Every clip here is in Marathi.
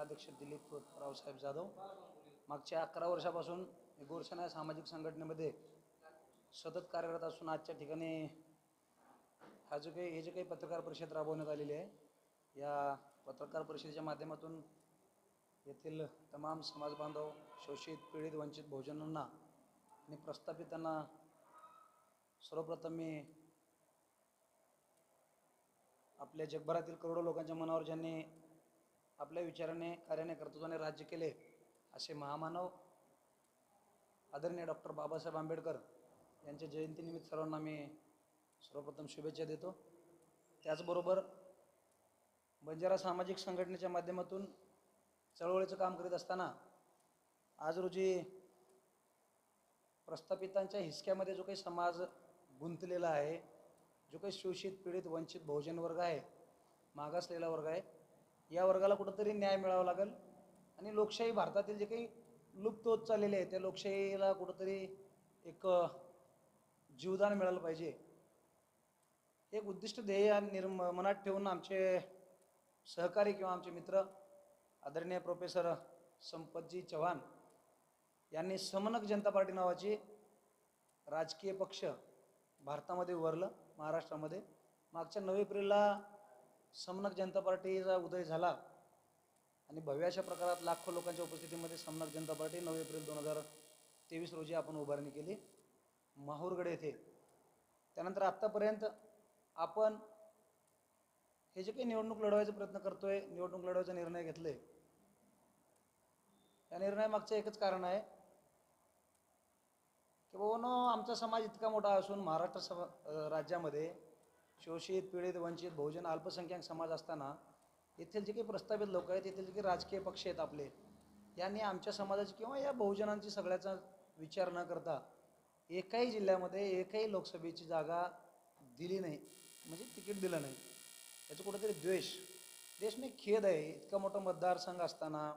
जिल्हाध्यक्ष दिलीप रावसाहेब जाधव. मागच्या अकरा वर्षापासून मी गोरसेना सामाजिक संघटनेमध्ये सतत कार्यरत असून आजच्या ठिकाणी हा जो काही हे जे काही पत्रकार परिषद राबवण्यात आलेली आहे या पत्रकार परिषदेच्या माध्यमातून येथील तमाम समाज बांधव शोषित पीडित वंचित बहुजनांना आणि प्रस्थापितांना सर्वप्रथम मी आपल्या जगभरातील करोडो लोकांच्या मनावर ज्यांनी आपल्या विचाराने कार्याने कर्तृत्वाने राज्य केले असे महामानव आदरणीय डॉक्टर बाबासाहेब आंबेडकर यांच्या जयंतीनिमित्त सर्वांना मी सर्वप्रथम शुभेच्छा देतो. त्याचबरोबर बंजारा सामाजिक संघटनेच्या माध्यमातून चळवळीचं काम करीत असताना आज रोजी प्रस्थापितांच्या हिसक्यामध्ये जो काही समाज गुंतलेला आहे जो काही शोषित पीडित वंचित बहुजन वर्ग आहे मागासलेला वर्ग आहे या वर्गाला कुठंतरी न्याय मिळावा लागेल. आणि लोकशाही भारतातील जे काही लुप्त होत चाललेले आहे त्या लोकशाहीला कुठंतरी एक जीवदान मिळालं पाहिजे. एक उद्दिष्ट ध्येय निर्म मनात ठेवून आमचे सहकारी किंवा आमचे मित्र आदरणीय प्रोफेसर संपतजी चव्हाण यांनी समनक जनता पार्टी नावाची राजकीय पक्ष भारतामध्ये उभारलं महाराष्ट्रामध्ये. मागच्या नऊ एप्रिलला समनक जनता पार्टीचा उदय झाला आणि भव्य अशा प्रकारात लाखो लोकांच्या उपस्थितीमध्ये समनक जनता पार्टी नऊ एप्रिल दोन हजार तेवीस रोजी आपण उभारणी केली. माहूरगड येथे. त्यानंतर आत्तापर्यंत आपण हे जे काही निवडणूक लढवायचा प्रयत्न करतोय निवडणूक लढवायचा निर्णय घेतले या निर्णयामागचं एकच कारण आहे की बाबांनो आमचा समाज इतका मोठा असून महाराष्ट्र सभा राज्यामध्ये शोषित पीडित वंचित बहुजन अल्पसंख्याक समाज असताना येथील जे काही प्रस्थापित लोक आहेत येथील जे काही राजकीय पक्ष आहेत आपले यांनी आमच्या समाजाची किंवा या बहुजनांची सगळ्याचा विचार न करता एकाही जिल्ह्यामध्ये एकही लोकसभेची जागा दिली नाही. म्हणजे तिकीट दिलं नाही. याचं कुठंतरी द्वेष. देश नाही खेद आहे. इतका मोठा मतदारसंघ असताना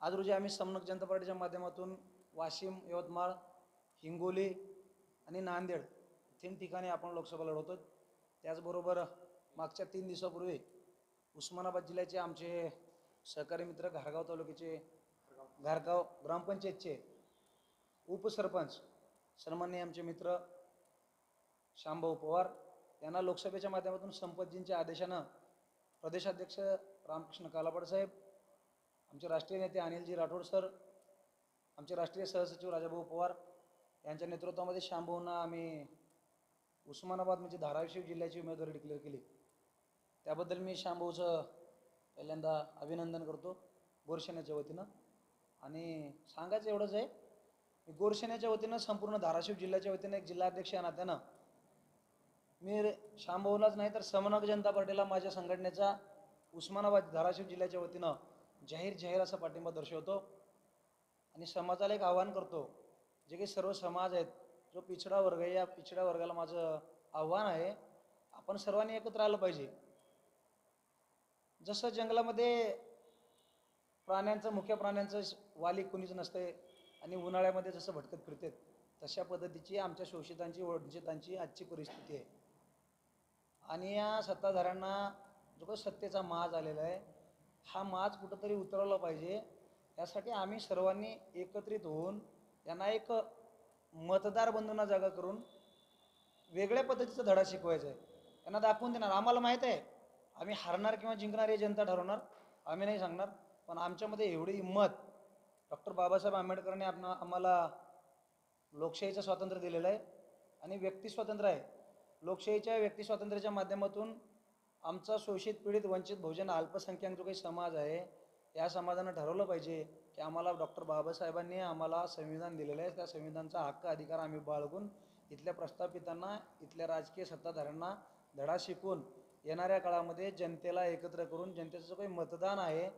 आज रोजी आम्ही समनक जनता पार्टीच्या माध्यमातून वाशिम यवतमाळ हिंगोली आणि नांदेड तीन ठिकाणी आपण लोकसभा लढवतो. त्याचबरोबर मागच्या तीन दिवसापूर्वी उस्मानाबाद जिल्ह्याचे आमचे सहकारी मित्र घारगाव तालुक्याचे घारगाव ग्रामपंचायतचे उपसरपंच सन्माननीय आमचे मित्र श्यामभाऊ पवार यांना लोकसभेच्या माध्यमातून संपतजींच्या आदेशानं प्रदेशाध्यक्ष रामकृष्ण कालापड साहेब आमचे राष्ट्रीय नेते अनिलजी राठोड सर आमचे राष्ट्रीय सहसचिव राजाभाऊ पवार यांच्या नेतृत्वामध्ये श्यामभाऊंना आम्ही उस्मानाबाद म्हणजे धाराशिव जिल्ह्याची उमेदवारी डिक्लेअर केली. त्याबद्दल मी श्यामभाऊचं पहिल्यांदा अभिनंदन करतो गोरसेनेच्या वतीनं. आणि सांगायचं एवढंच आहे मी गोरसेनेच्या वतीनं संपूर्ण धाराशिव जिल्ह्याच्या वतीनं एक जिल्हाध्यक्ष या नात्यानं मी रे- नाही तर समनक जनता पार्टीला माझ्या संघटनेचा उस्मानाबाद धाराशिव जिल्ह्याच्या वतीनं जाहीर जाहीर असा पाठिंबा दर्शवतो. आणि समाजाला एक आवाहन करतो जे काही सर्व समाज आहेत जो पिछडा वर्ग आहे या पिछड्या वर्गाला माझं आव्हान आहे आपण सर्वांनी एकत्र आलं पाहिजे. जसं जंगलामध्ये प्राण्यांचं मुख्य प्राण्यांचं वाली कुणीच नसते आणि उन्हाळ्यामध्ये जसं भटकत फिरतात तशा पद्धतीची आमच्या शोषितांची वंचितांची म्हणजे आजची परिस्थिती आहे. आणि या सत्ताधाऱ्यांना जो काही सत्तेचा माज आलेला आहे हा माज कुठंतरी उतरवला पाहिजे. यासाठी आम्ही सर्वांनी एकत्रित होऊन यांना एक मतदार बंधूंना जागा करून वेगळ्या पद्धतीचा धडा शिकवायचा आहे. त्यांना दाखवून देणार. आम्हाला माहीत आहे आम्ही हारणार किंवा जिंकणार हे जनता ठरवणार आम्ही नाही सांगणार. पण आमच्यामध्ये एवढी हिंमत डॉक्टर बाबासाहेब आंबेडकरांनी आपण आम्हाला लोकशाहीचं स्वातंत्र्य दिलेलं आहे आणि व्यक्तिस्वातंत्र्य आहे. लोकशाहीच्या व्यक्तिस्वातंत्र्याच्या माध्यमातून आमचा शोषित पीडित वंचित बहुजन अल्पसंख्याक जो काही समाज आहे या समाजानं ठरवलं पाहिजे. की आम्हाला डॉक्टर बाबासाहेबांनी आम्हाला संविधान दिलेलं आहे. त्या संविधानचा हक्क अधिकार आम्ही बाळगून इथल्या प्रस्थापितांना इथल्या राजकीय सत्ताधाऱ्यांना धडा शिकून येणाऱ्या काळामध्ये जनतेला एकत्र करून जनतेचं जो काही मतदान आहे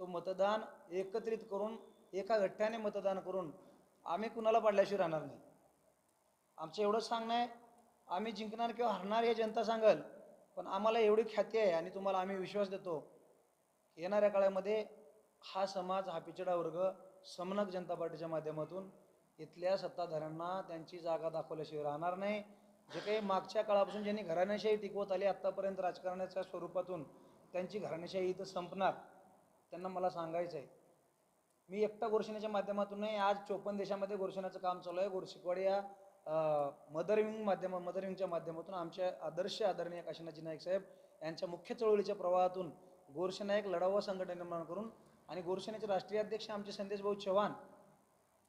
तो मतदान एकत्रित करून एका गठ्ठ्याने मतदान करून आम्ही कुणाला पाडल्याशिवाय राहणार नाही. आमचं एवढंच सांगणं आहे. आम्ही जिंकणार किंवा हरणार हे जनता सांगाल पण आम्हाला एवढी ख्याती आहे आणि तुम्हाला आम्ही विश्वास देतो येणाऱ्या काळामध्ये हा समाज हा पिछडा वर्ग समनक जनता पार्टीच्या माध्यमातून इथल्या सत्ताधाऱ्यांना त्यांची जागा दाखवल्याशिवाय राहणार नाही. जे काही मागच्या काळापासून ज्यांनी घराण्याशाही टिकवत आली आत्तापर्यंत राजकारणाच्या स्वरूपातून त्यांची घराण्याशाही इथं संपणार त्यांना मला सांगायचं आहे मी एकटा गोरशेनाच्या माध्यमातून नाही आज चोपन्न देशामध्ये गोरशेनाचं काम चालू आहे. गोरशिकवाड या मदर विंग माध्यम मदर विंगच्या माध्यमातून आमच्या आदर्श आदरणीय काशीनाथजी नाईक साहेब यांच्या मुख्य चळवळीच्या प्रवाहातून गोरसेना एक लढावा संघटना निर्माण करून आणि गोरसेनेचे राष्ट्रीय अध्यक्ष आमचे संदेशभाऊ चव्हाण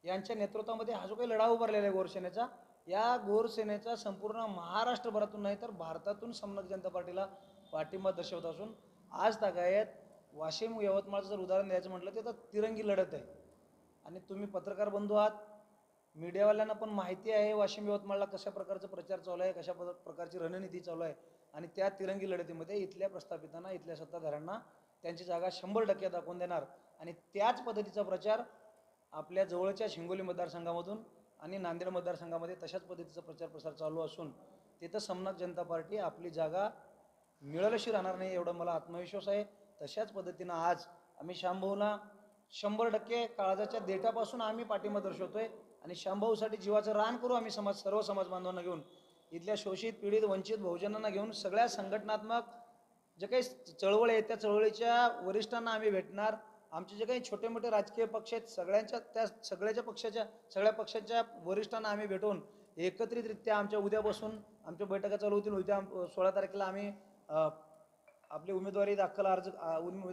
यांच्या नेतृत्वामध्ये हा जो काही लढा उभारलेला आहे गोरसेनेचा या गोरसेनेचा संपूर्ण महाराष्ट्रभरातून नाही तर भारतातून समनक जनता पार्टीला पाठिंबा दर्शवत असून आज तागायत वाशिम यवतमाळचं जर उदाहरण द्यायचं म्हटलं तर तर तिरंगी लढत आहे. आणि तुम्ही पत्रकार बंधू आहात मीडियावाल्यांना पण माहिती आहे वाशिम यवतमाळला कशा प्रकारचा प्रचार चालू आहे कशा प्रकारची रणनीती चालू आहे आणि त्या तिरंगी लढतीमध्ये इथल्या प्रस्थापितांना इथल्या सत्ताधाऱ्यांना त्यांची जागा शंभर टक्के दाखवून देणार. आणि त्याच पद्धतीचा प्रचार आपल्या जवळच्या हिंगोली मतदारसंघामधून आणि नांदेड मतदारसंघामध्ये तशाच पद्धतीचा प्रचार प्रसार चालू असून तिथं समनाथ जनता पार्टी आपली जागा मिळलशी राहणार नाही एवढा मला आत्मविश्वास आहे. तशाच पद्धतीनं आज आम्ही शांभाऊला शंभर टक्के काळजाच्या देठापासून आम्ही पाठिंबा दर्शवतोय आणि शांभाऊसाठी जीवाचं रान करू आम्ही समाज सर्व समाज बांधवांना घेऊन. इथल्या शोषित पीडित वंचित बहुजनांना घेऊन सगळ्या संघटनात्मक जे काही चळवळ आहे त्या चळवळीच्या वरिष्ठांना आम्ही भेटणार. आमचे जे काही छोटे मोठे राजकीय पक्ष आहेत सगळ्यांच्या त्या सगळ्याच्या पक्षाच्या सगळ्या पक्षाच्या वरिष्ठांना आम्ही भेटून एकत्रितरित्या आमच्या उद्यापासून आमच्या बैठका चालू होतील. उद्या सोळा तारखेला आम्ही आपले आपली उमेदवारी दाखल अर्ज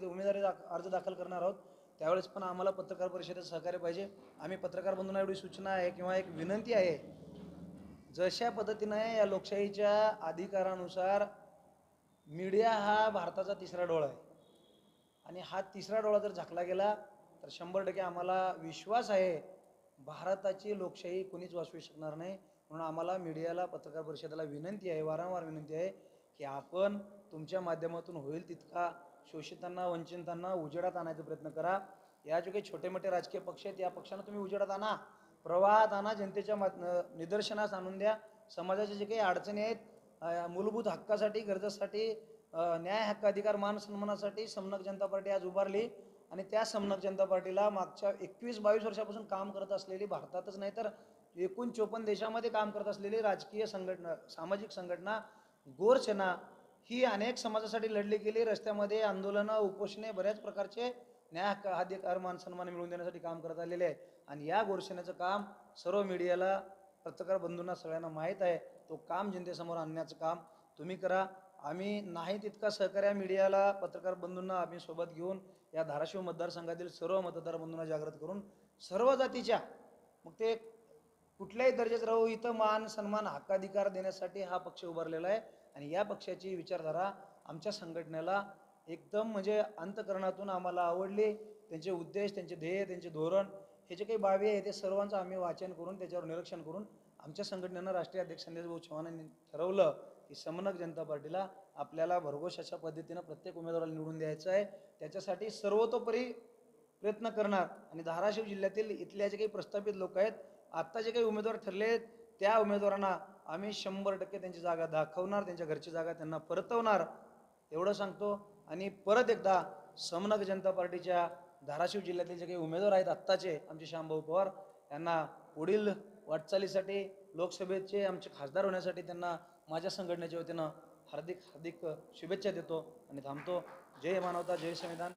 उमेदवारी दाख- अर्ज दाखल करणार आहोत. त्यावेळेस पण आम्हाला पत्रकार परिषदेत सहकार्य पाहिजे. आम्ही पत्रकार बंधूंना एवढी सूचना आहे किंवा एक विनंती आहे जशा पद्धतीनं या लोकशाहीच्या अधिकारानुसार मीडिया हा भारताचा तिसरा डोळा आहे. आणि हा तिसरा डोळा जर झाकला गेला तर शंभर टक्के आम्हाला विश्वास आहे भारताची लोकशाही कोणीच वाचवू शकणार नाही. म्हणून आम्हाला मीडियाला पत्रकार परिषदेला विनंती आहे वारंवार विनंती आहे की आपण तुमच्या माध्यमातून होईल तितका शोषितांना वंचितांना उजेडात आणायचा प्रयत्न करा. या जे काही छोटे मोठे राजकीय पक्ष आहेत या पक्षांना तुम्ही उजेडात आणा. प्रवाहात आणा जनतेच्या मा निदर्शनास आणून द्या. समाजाच्या जे काही अडचणी आहेत मूलभूत हक्कासाठी गरजेसाठी न्याय हक्क अधिकार मान सन्मानासाठी समनक जनता पार्टी आज उभारली. आणि त्या समनक जनता पार्टीला मागच्या एकवीस बावीस वर्षापासून काम करत असलेली भारतातच नाही तर एकूण चोपन्न देशामध्ये काम करत असलेली राजकीय संघटना सामाजिक संघटना गोरसेना ही अनेक समाजासाठी लढली गेली. रस्त्यामध्ये आंदोलनं उपोषणे बऱ्याच प्रकारचे न्याय हक्क अधिकार मान सन्मान मिळवून देण्यासाठी काम करत आलेले आहे. आणि या गोरसेनेचं काम सर्व मीडियाला पत्रकार बंधूंना सगळ्यांना माहीत आहे. तो काम जनतेसमोर आणण्याचं काम तुम्ही करा. आम्ही नाही तितका सहकार्य मीडियाला पत्रकार बंधूंना आम्ही सोबत घेऊन या धाराशिव मतदारसंघातील सर्व मतदार बंधूंना जागृत करून सर्व जातीच्या मग ते कुठल्याही दर्जात राहू इथं मान सन्मान हक्काधिकार देण्यासाठी हा पक्ष उभारलेला आहे. आणि या पक्षाची विचारधारा आमच्या संघटनेला एकदम म्हणजे अंतकरणातून आम्हाला आवडली. त्यांचे उद्देश त्यांचे ध्येय त्यांचे धोरण हे जे काही बाबी आहे ते सर्वांचं आम्ही वाचन करून त्याच्यावर निरीक्षण करून आमच्या संघटनेनं राष्ट्रीय अध्यक्ष संदेश भाऊ ठरवलं की समनक जनता पार्टीला आपल्याला भरघोष अशा पद्धतीनं प्रत्येक उमेदवाराला निवडून द्यायचं आहे. त्याच्यासाठी सर्वतोपरी प्रयत्न करणार आणि धाराशिव जिल्ह्यातील इथल्या जे काही प्रस्थापित लोक आहेत आत्ता जे काही उमेदवार ठरले आहेत त्या उमेदवारांना आम्ही शंभर टक्के त्यांची जागा दाखवणार त्यांच्या घरची जागा त्यांना परतवणार एवढं सांगतो. आणि परत एकदा समनक जनता पार्टीच्या धाराशिव जिल्ह्यातील जे काही उमेदवार आहेत आत्ताचे आमचे श्यामभाऊ पवार यांना पुढील वाटचालीसाठी लोकसभेचे आमचे खासदार होण्यासाठी त्यांना माझ्या संघटनेच्या वतीनं हार्दिक हार्दिक शुभेच्छा देतो आणि थांबतो. जय मानवता जय संविधान.